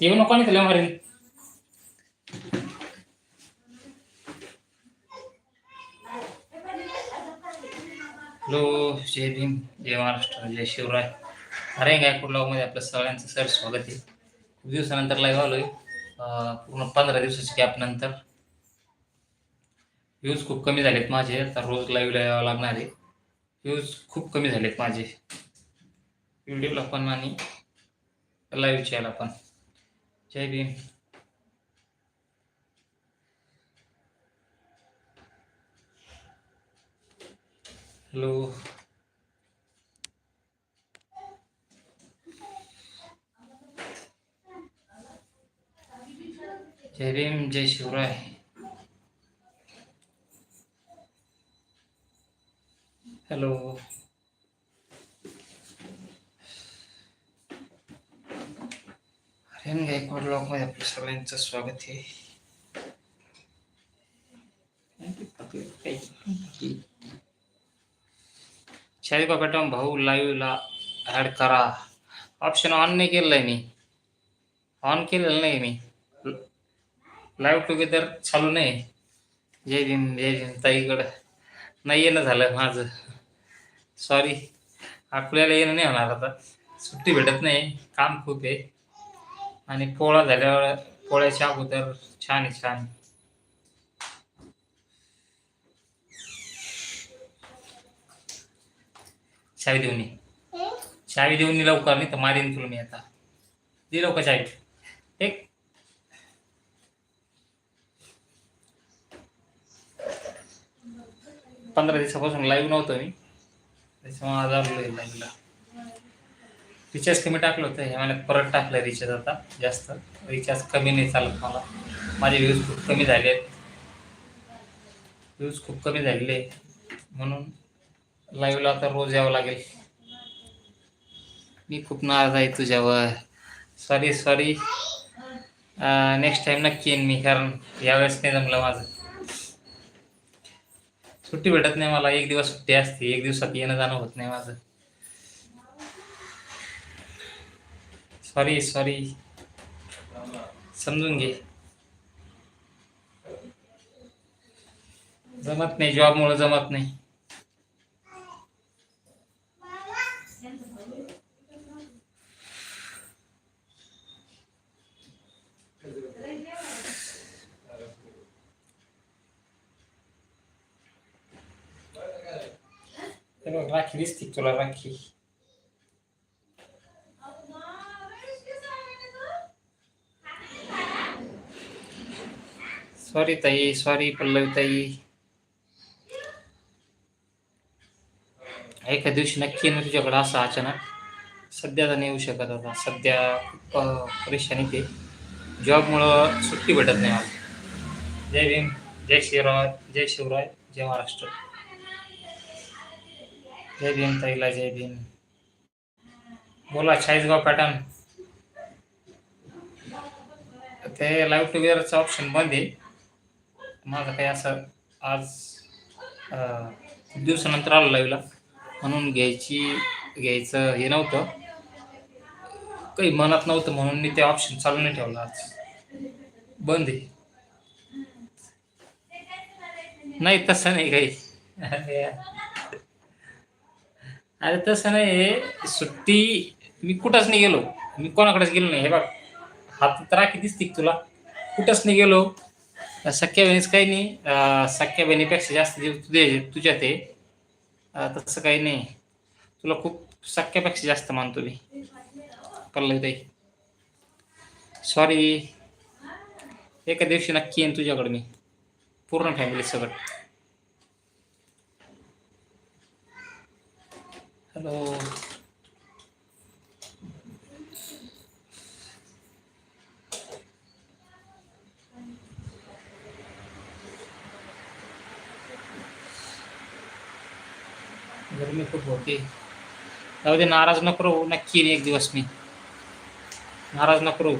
आता येऊ नको आणि त्याला मारेन. हॅलो जय भीम जय महाराष्ट्र जय शिवराय. अरे गायकूडमध्ये आपल्या सगळ्यांचं सर स्वागत आहे. खूप दिवसानंतर लाईव्ह आलोय. अं, पूर्ण पंधरा दिवसाची गॅप नंतर. व्ह्यूज खूप कमी झालेत माझे. आता रोज लाईव्हला यावं लागणार आहे. व्ह्यूज खूप कमी झालेत माझे. व्हिडिओला पण आणि लाईव्ह यायला पण. जय भीम हॅलो जय भीम जय शिवराय हॅलो गायकवाड ब्लॉगमध्ये आपलं सगळ्यांचं स्वागत आहे शाहिद बाबाटम भाऊ लाईव्हला ॲड करा ऑप्शन ऑन नाही केलेलं आहे मी ऑन केलेलं नाही मी लाईव्ह टुगेदर चालू नाही जय भीम जय भीम ताईकडं नाही येणं झालं माझं सॉरी आपल्याला येणं नाही होणार आता सुट्टी भेटत नाही काम खूप आहे आणि पोळा झाल्यावर पोळ्याच्या अगोदर छान आहे छान. चावी देऊन चावी देऊन लवकर नाही तर मारीन तुला मी आता. दे लवकर चावी. एक. पंधरा दिवसापासून लाईव्ह नव्हतो मी. त्याच्यामुळे आजार लागला रिचार्ज कमी टाकलं होतं. हे मला परत टाकलं रिचार्ज आता जास्त. रिचार्ज कमी नाही चालत मला. माझे व्ह्यूज खूप कमी झाले आहेत व्ह्यूज खूप कमी झालेले म्हणून लाईव्हला आता रोज यावं लागेल. मी खूप नाराज आहे तुझ्यावर. सॉरी सॉरी नेक्स्ट टाईम नक्की येईन मी कारण यावेळेस नाही जमलं माझं. सुट्टी भेटत नाही मला. एक दिवस सुट्टी असते. एक दिवसात येणं जाणं होत नाही माझं. Sorry sorry. समजून घे. जमत नाही जॉबमुळे जमत नाही. राखी दिसते तुला राखी. सॉरी ताई सॉरी पल्लवी ताई. एका दिवशी नक्की येणं तुझ्याकडे असं अचानक. सध्या तर नाही येऊ शकत आता. सध्या खूप परेशानी ते. जॉबमुळं सुट्टी भेटत नाही मला. जय भीम जय शिवराय जय शिवराय जय महाराष्ट्र. जय भीम ताईला जय भीम. बोला चाळीसगाव पॅटर्न. ते लाईव्ह टुगेदरचा ऑप्शन बंद आहे माझं काही असं आज खूप दिवसानंतर आलो लाईव्हला. म्हणून घ्यायची घ्यायचं हे नव्हतं. काही मनात नव्हतं म्हणून मी ते ऑप्शन चालू नाही ठेवलं आज. बंद आहे. नाही तसं नाही काही. अरे तसं नाही सुट्टी मी कुठंच नाही गेलो. मी कोणाकडेच गेलो नाही. हे बघ हातात राखी दिसते तुला? कुठंच नाही गेलो. सख्या बहिणीच काही नाही. अं, सख्या बहिणीपेक्षा जास्त जीव तुझे तुझ्या ते. तसं काही नाही. तुला खूप सख्यापेक्षा जास्त मानतो मी. पल्लवी ताई. सॉरी एका दिवशी नक्की येईन तुझ्याकडे मी. पूर्ण फॅमिली सगळं हॅलो गर्मी खूप होते. जाऊ दे नाराज नको राहू नक्की एक दिवस मी. नाराज नको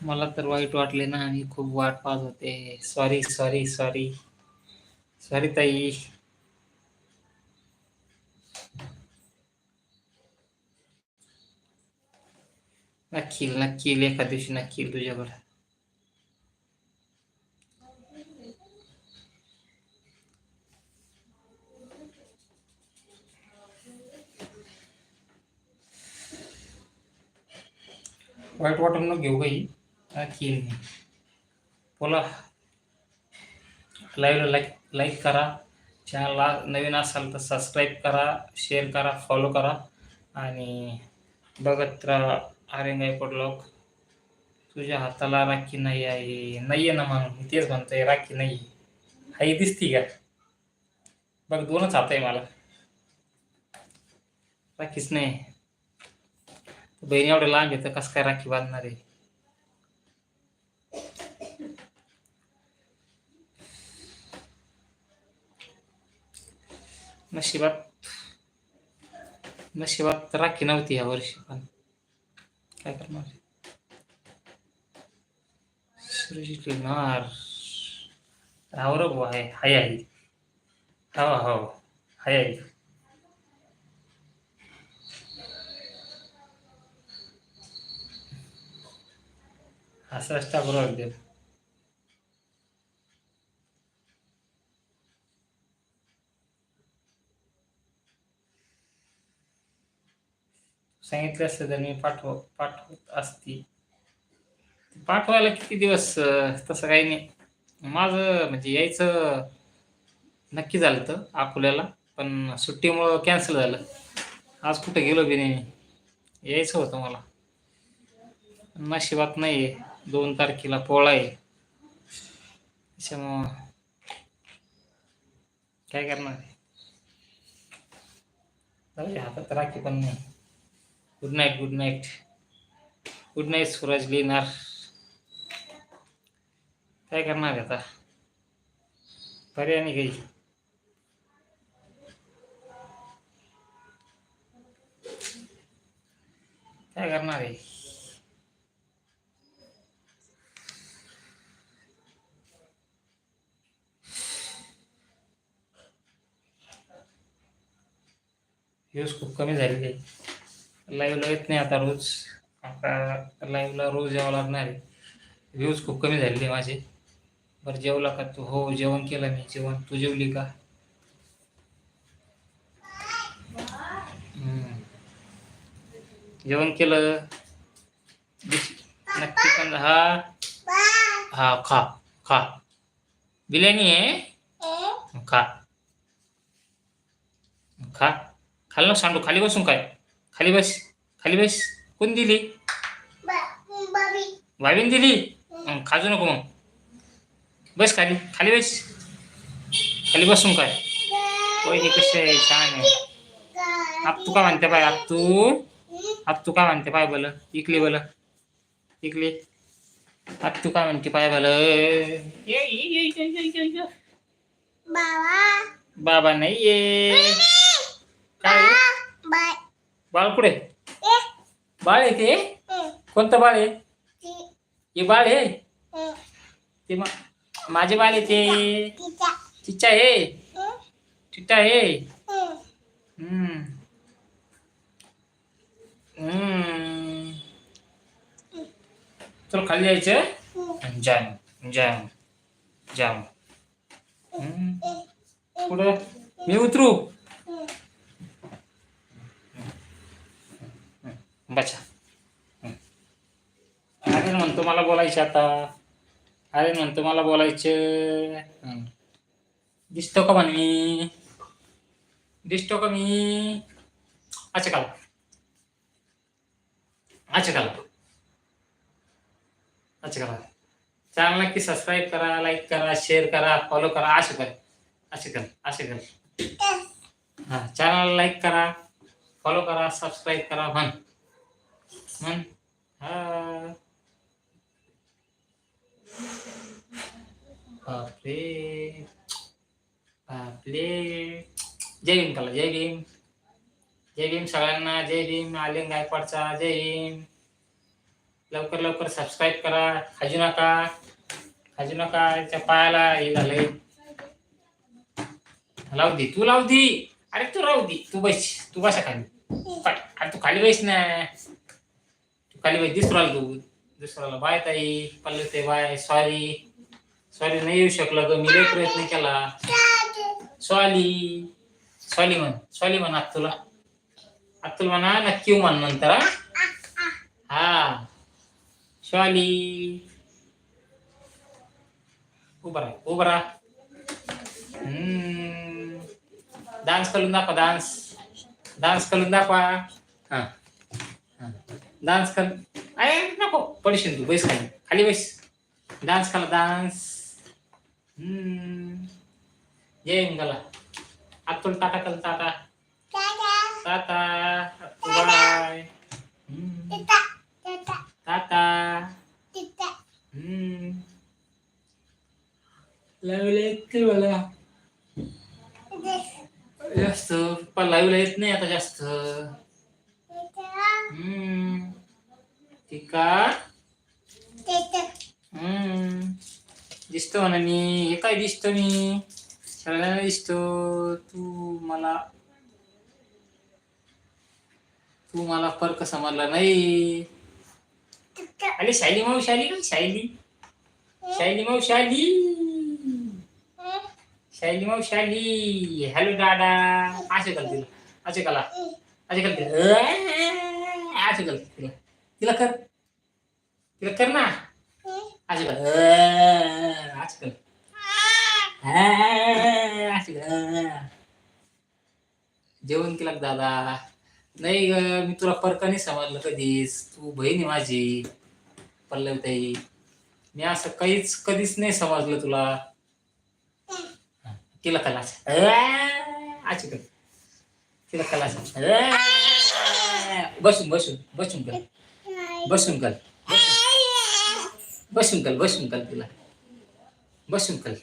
मला तर वाईट वाटले ना आणि खूप वाट पाहत होते. सॉरी सॉरी सॉरी सॉरी ताई. नक्की नक्की एका दिवशी नक्की तुझ्याकडे वाईट वाटून न घेऊ काही नक्की नाही. बोला. लाईव्हला लाईक लाईक करा. चॅनलला नवीन असाल तर सबस्क्राईब करा शेअर करा फॉलो करा. आणि बघत राहा आर्यन गायकवाड तुझ्या हाताला राखी नाही आहे. नाही आहे ना म्हणून मी तेच म्हणतोय राखी नाही आई दिसती का? बघ दोनच हात आहे मला. राखीच नाही. बहिणी एवढं लांब येतं कसं काय राखी बांधणार आहे? नशिबात नशिबात राखी नव्हती या वर्षी पण काय करणार सुरजित लिहिणार राव रे बुवा हाय हाय आहे हो हो हाय. असं असं टाकू राहिले सांगितलं असतं तर मी पाठव पाठवत असती. पाठवायला किती दिवस तसं काही नाही. माझं म्हणजे यायचं नक्की झालं तर अकोल्याला पण सुट्टीमुळं कॅन्सल झालं. आज कुठे गेलो बी नाही मी. यायचं होतं मला. नशिबात नाही आहे दोन तारखेला पोळा आहे त्याच्यामुळं काय करणार जाऊ दे, हातात राखी पण नाही good night good night good night Suraj लिहिणार काय करणार आहे आता पर्याय नाही काही काय करणार आहे व्ह्यूज खूप कमी झालेले आहे लाईव्हला येत नाही आता रोज. आता लाईव्हला रोज यावं लागणार आहे. व्ह्यूज खूप कमी झालेले आहे माझे. बरं जेवला का तू? हो जेवण केलं मी. जेवण तू जेवली का. जेवण केलं. नक्की पण हा. हा खा. खा. बिर्याणी आहे? खा. खा. खाली ना सांडू खाली बसून काय? खाली बस खाली बस. कोण दिली? भावीन दिली? खाजू नको मग. बस खाली खाली बस. खाली बसून काय? होय हे कसे आहे? छान आहे. आप तू काय म्हणते बाय आप तू? आप तू काय म्हणते पाय बल इकली बल इकली. आप तू काय म्हणते पाय बल बाबा. नाही ये काय? बाळ कुठे? बाळ आहे ते कोणतं बाळ आहे? हे बाळ आहे? ते माझे बाळ आहे ते. चिच्चा आहे. चिट्टा आहे. हम्म. हम्म. चल खाली जायचं. जाम जाम जाम. पुढं मी उतरू. बचा अरे म्हणतो मला बोलायचं आता. अरे म्हणतो मला बोलायचं. हं. दिसतो का म्हण मी? दिसतो का मी? अच्छा काला अच्छा काला अच्छा काला चॅनल नक्की सबस्क्राईब करा लाईक करा शेअर करा फॉलो करा असं कर. असे कर असे कर. हां चॅनल लाईक करा फॉलो करा सबस्क्राईब करा म्हण. म्हण हा बापरे बापरे जय भीम कला जय भीम जय भीम सगळ्यांना जय भीम आलिंग गायकवाडचा जय भीम लवकर लवकर सबस्क्राईब करा. खाजू नका. खाजू नका त्या पायाला हे झालंय. लावू दे तू लावू दे. अरे तू राहू दे. तू बस तू बसा खाली. अरे तू खाली बस ना. खाली बाई दिसू तू दुसऱ्याला बाय ताई पल्ले ते बाय सॉरी सॉरी नाही येऊ शकलो ग मी लय प्रयत्न केला. सॉली सॉली म्हण सॉली म्हण तुला अत्तुल म्हणा नक्की म्हण नंतर हा? हा. सॉली उभा राहा उभा राहा. डान्स करून दाखवा डान्स डान्स करून दाखवा. हा. डान्स कर। अरे नको। पडशील तू बैस खाली. खाली बैस. डान्स करा डान्स जय मंगला अतुल टाटा कर टाटा. टाटा. बाय टाटा. लावले मला. जास्त. पण लाईव्हला येत नाही आता जास्त. हम्म. ठीक आहे हम्म. दिसतो म्हणा मी. हे काय दिसतो मी सगळ्यांना दिसतो. तू मला तू मला फरक समजला नाही. अरे शायली माऊ शायली का? शायली. शायली माऊ शायली. शायली माऊ शायली. हॅलो दादा. असे कर तिला असे कला. असे कर तिला असे कर तिला. तिला कर. तिला कर ना. असे कर असे कर असे कर जेवण केलं का दादा? नाही ग मी तुला फरक नाही समजलं कधीच. तू बहीण आहे माझी पल्लवताई. मी असं काहीच कधीच नाही समजलं तुला. केलं कला आची कर तिला कला बसून बसून बसून कर. बसून कर. बसून कर बसून कर तिला. बसून कर.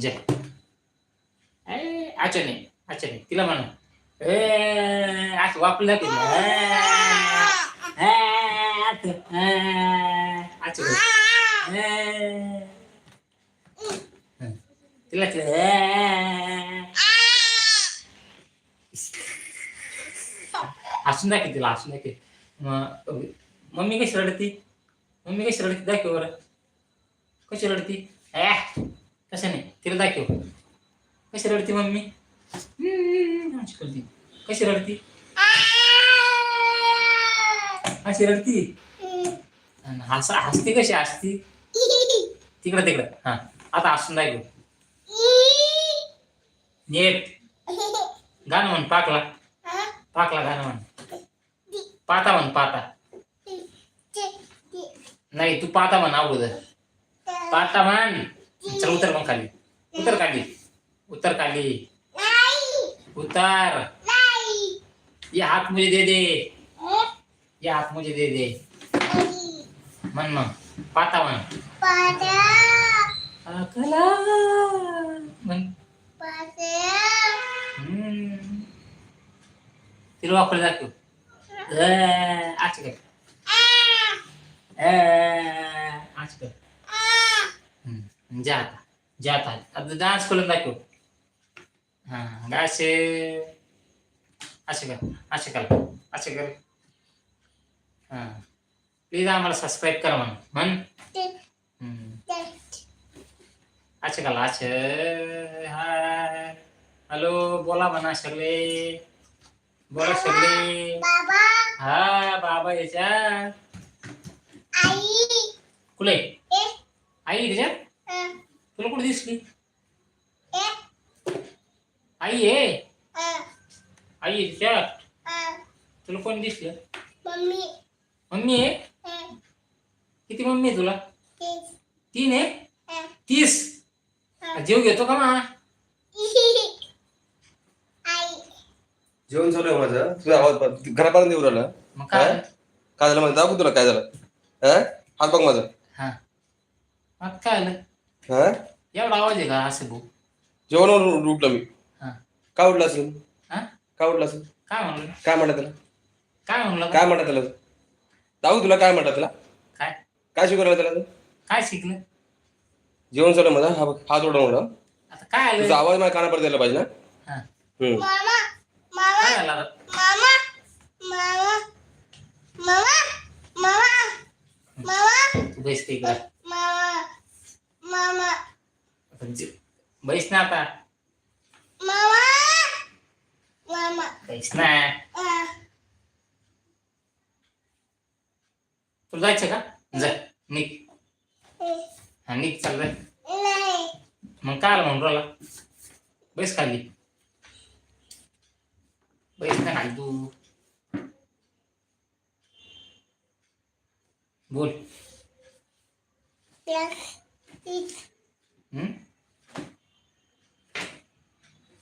जय आचने आचने तिला म्हणा. ए असं वापरलं की तिला हसून दाखव तिला हसून दाखव मम्मी कशी रडती? मम्मी कशी रडती? दाखव बरं. कशी रडती? ए कसं नाही. तिला दाखव. कशी रडती मम्मी? करती. कशी रडती? अशी रडती? हस हसती कशी? हसती? तिकडं तिकडं. हा. आता हसून दाखव. नीट. गाणं म्हण पाकला पाकला गाणं म्हण पाता म्हण पाता. नाही तू पाता म्हण अगोदर. पाता म्हण. चल उतर मग खाली. उतर खाली. उतर खाली. उतर. ये हात मुझे दे दे. ये हात मुझे दे दे. म्हण मग. पाता म्हण. पाकला म्हण. तिला वापर दाखव आज कर आज कर हम्म. जा आता जा आता आता डान्स करून दाखव हा असे असे कर असे कर असे कर हा प्लीज आम्हाला सबस्क्राईब करा म्हण म्हण हम्म. अच्छा का अच्छा हाय हॅलो बोला म्हणा सगळे बोला सगळे. हा बाबा याच्यात. कुले आई त्याच्यात तुला कुठे दिसली? आई आहे आई त्याच्यात तुला कोण दिसलं? मम्मी. आहे किती मम्मी आहे तुला? तीन आहे? तीस. जीव घेतो का मा? जेवण चालू आहे माझं. तुझा आवाज घरापर्यंत येऊ राहिला. मग काय? काय? काय झालं माझं दाखव तुला काय झालं? हा? हात बघ माझा. हा. मग काय आलं हा? एवढा आवाज आहे का असं भाऊ जेवणावर उठलो मी. हा. का उठला असेल? हा? का उठला असेल? काय म्हणलं? काय म्हणतात त्याला? काय म्हणलं? काय म्हणतात त्याला? दाखव तुला काय म्हणतात त्याला? काय? काय शिकवलं त्याला काय शिकलं? जेवण चालू आहे माझा. हा बघ हात ओढा म्हणा आता काय तुझा आलं आवाज माझ्या कानापर्यंत यायला पाहिजे ना? हा. हम्म. काय आलं आता? मामा मामा मामा मामा मामा तू बैस ते इकडं मामा मामा. आता जे- बैस ना आता. मामा मामा. बैस ना. तुला जायचं का? जा निघ. हा निघ चाल जाय मग काय आलं म्हणून राहिला? बैस खाली. खाली तू. बोल?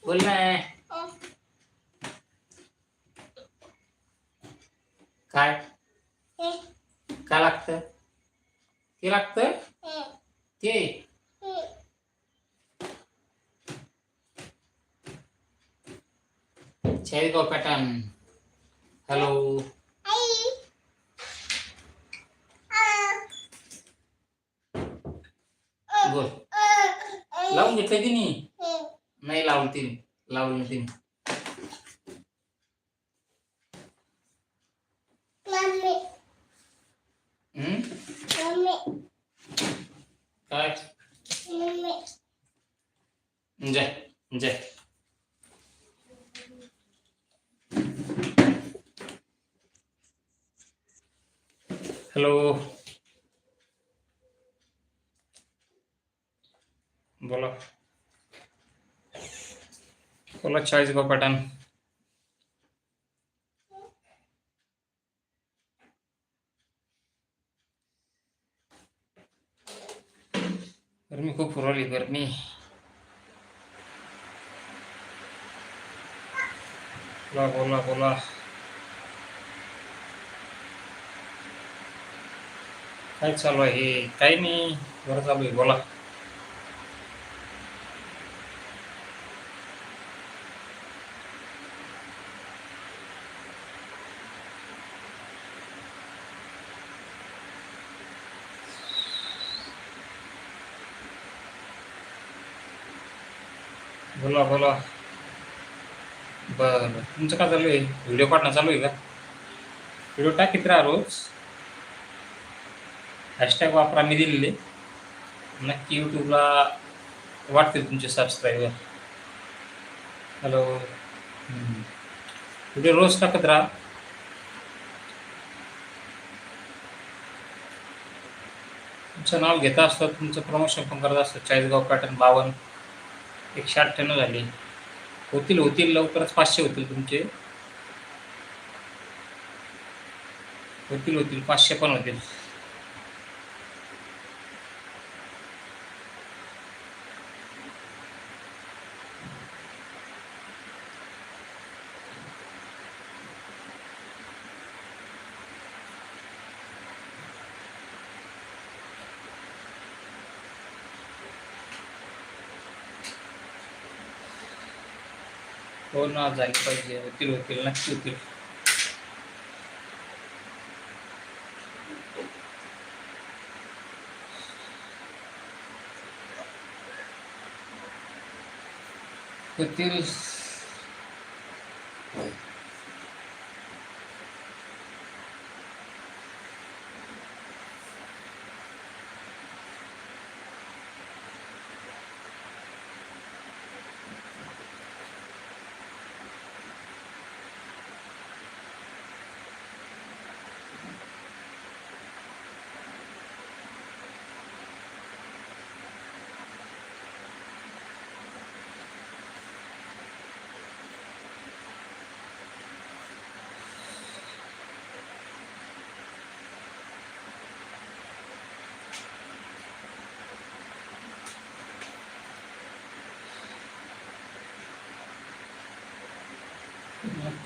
बोल ना ओ काय ए काय लागतं ते लागतं ए ते ए चाळीसगाव पॅटर्न हॅलो बोल. लावून घेतलं तिने नाही? लावलं तिने. लावलं तिने. काय? जय. जय. हॅलो बोला. बोला चाळीसगाव पॅटर्न गर्मी खूप पुरवली गर्मी. बोला बोला बोला. काय चालू आहे? काही नाही. बरं चालू आहे. बोला. बोला बोला. बरं. तुमचं काय चालू आहे? व्हिडिओ पाठणं चालू आहे का? व्हिडिओ टाकीत राहा रोज. हॅशटॅग वापरा मी दिलेले. नक्की यूट्यूबला वाटतील तुमचे सबस्क्रायबर हॅलो व्हिडिओ रोज टाकत राहा. तुमचं नाव घेत असतं तुमचं प्रमोशन पण करत असतं चाळीसगाव पॅटर्न बावन्न एकशे अठ्ठ्याण्णव झाली. होतील होतील लवकरच पाचशे होतील तुमचे. होतील होतील पाचशे पण होतील. हो ना झाली पाहिजे. होतील होतील नक्की होतील होतील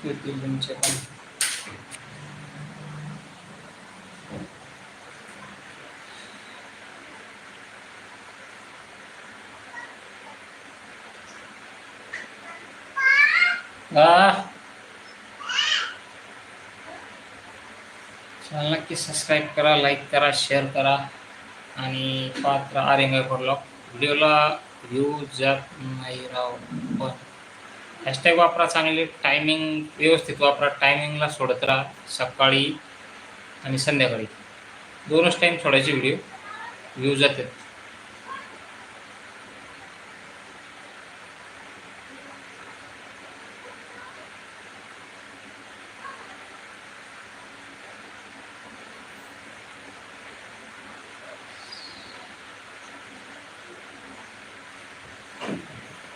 नक्की तुमचे. पण चॅनल नक्की सबस्क्राईब करा लाईक करा शेअर करा आणि पात्र आर्यंगा ब्लॉग व्हिडिओला व्ह्यू जात नाही राव. हॅशटॅग वापरा चांगले टायमिंग व्यवस्थित वापरा टायमिंगला सोडत राहा सकाळी आणि संध्याकाळी. दोनच टाईम सोडायचे व्हिडिओ व्ह्यू जातात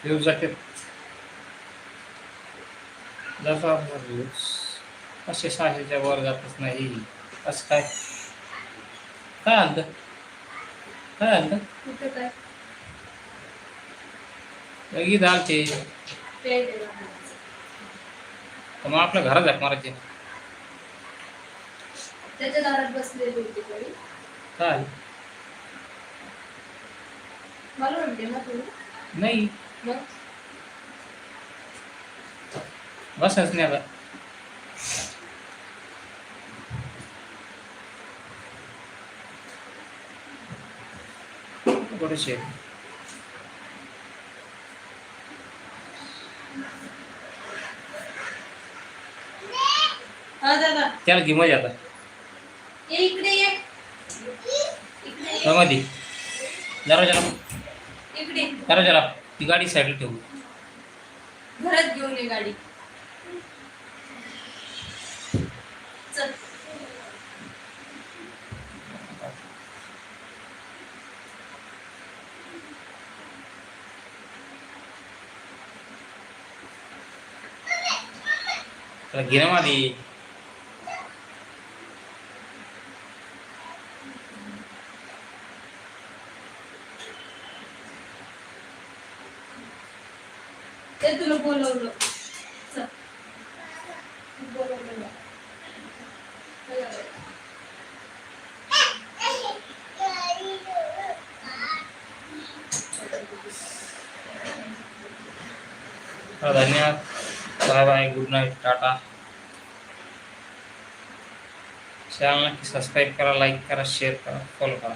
व्ह्यू जातात जसा व्ह्यूज असे सहाशेच्या वर जातच नाही. असं काय? काय आणलं काय आणलं कुठे काय? आहे माझं. तर मग आपल्या घरात जात मारायचे त्याच्या दारात बसलेली होती कोणी काय मला म्हणते ना तू नाही. मग? बसच नाही आता कुठे शेत हा दादा त्याला घे मजा आता इकडे. मध्ये दरवाजाला इकडे दरवाजाला ती गाडी साईडला ठेवू घरात घेऊन ये गाडी चल त्याला घे ना मध्ये ते तुला बोलवलं चल बोलवलं तर धन्यवाद bye bye good night tata चॅनलला नक्की सबस्क्राईब करा लाईक करा शेअर करा फॉलो करा